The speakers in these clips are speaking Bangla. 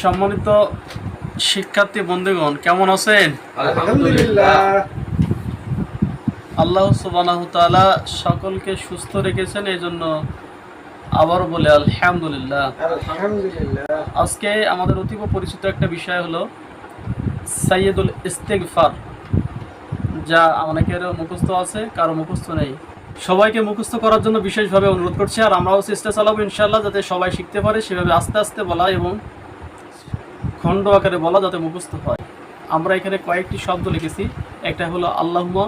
সম্মানিত শিক্ষার্থী বন্ধুগণ কেমন আছেন? আল্লাহ সকলকে সুস্থ রেখেছেন এই জন্য আবার বলে আলহামদুলিল্লাহ। আজকে আমাদের অতীব পরিচিত একটা বিষয় হলো সাইয়েদুল ইস্তেগফার। যা অনেকের মুখস্থ আছে, কারও মুখস্থ নেই। সবাইকে মুখস্থ করার জন্য বিশেষভাবে অনুরোধ করছি, আর আমরাও চেষ্টা চালাবো ইনশাল্লাহ যাতে সবাই শিখতে পারে, সেভাবে আস্তে আস্তে বলা এবং খণ্ড আকারে বলা যাতে মুখস্থ হয়। আমরা এখানে কয়েকটি শব্দ লিখেছি, একটা হলো আল্লাহমা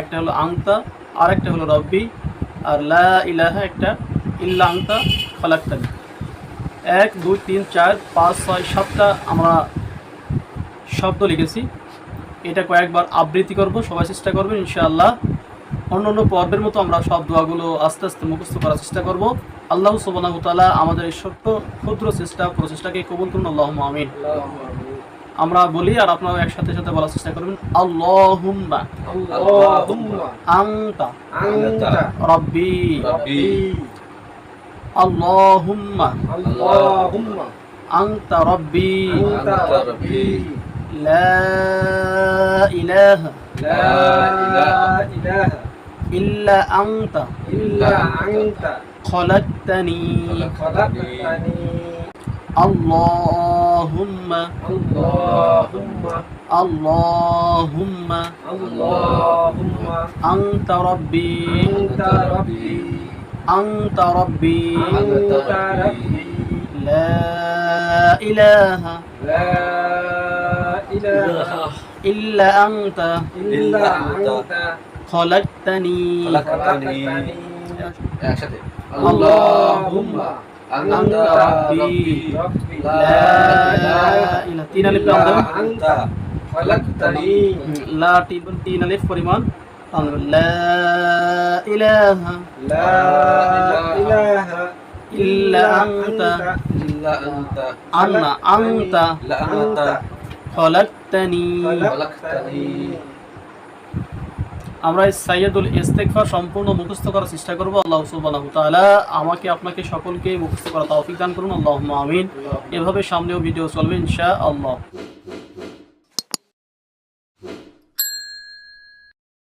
একটা হলো আংতা আর একটা হলো রব্বি, আর লা ইলাহা একটা ইল্লা আংতা খলাক্তানি। এক, দুই, তিন, চার, পাঁচ, ছয়, সাতটা আমরা শব্দ লিখেছি। এটা কয়েকবার আবৃত্তি করব সবাই চেষ্টা করবেন ইনশাআল্লাহ। অন্য অন্য পর্বের মতো আমরা সব দোয়াগুলো আস্তে আস্তে মুখস্থ করার চেষ্টা করব। আল্লাহ সুবাহ তালা আমাদের এই ছোট্ট ক্ষুদ্র চেষ্টা প্রচেষ্টাকে কবুল করুন আল্লাহ আমিন। আমরা বলি আর আপনারা একসাথে সাথে বলার চেষ্টা করবেন আল্লাহ রব্বি। আল্লাহুম্মা। রব্বি। লা ইলাহা লা ইলাহা ইল্লা আনতা ইল্লা আনতা খলাকতানি খলাকতানি আল্লাহুম্মা আল্লাহুম্মা আল্লাহুম্মা আল্লাহুম্মা আনতা রাব্বি আনতা রাব্বি আনতা রাব্বি আনতা রাব্বি লা ইলাহা লা ইলাহা ইল্লা আনতা ইল্লা আনতা খলাকতানি খলাকতানি খলাকতানি একসাথে আল্লাহুম্মা আনতা রাব্বি রাব্বি লা ইলাহা তিন আলিফ টান দেবেন আনতা খলাকতানি লা তিন তিন আলিফ পরিমাণ টান দেবেন লা ইলাহা লা ইলাহা ইল্লা আনতা إلا أنت আন্না আনতা لا أنت খলাকতানি। আমরা এই সাইয়দুল ইস্তেগফার সম্পূর্ণ মুখস্থ করার চেষ্টা করব আল্লাহ সুবহানাহু তাআলা আমাকে আপনাকে সকলকে মুখস্থ করার তৌফিক দান করুন আল্লাহুম্মা আমিন। এভাবে সামনেও ভিডিও চলবে ইনশাআল্লাহ।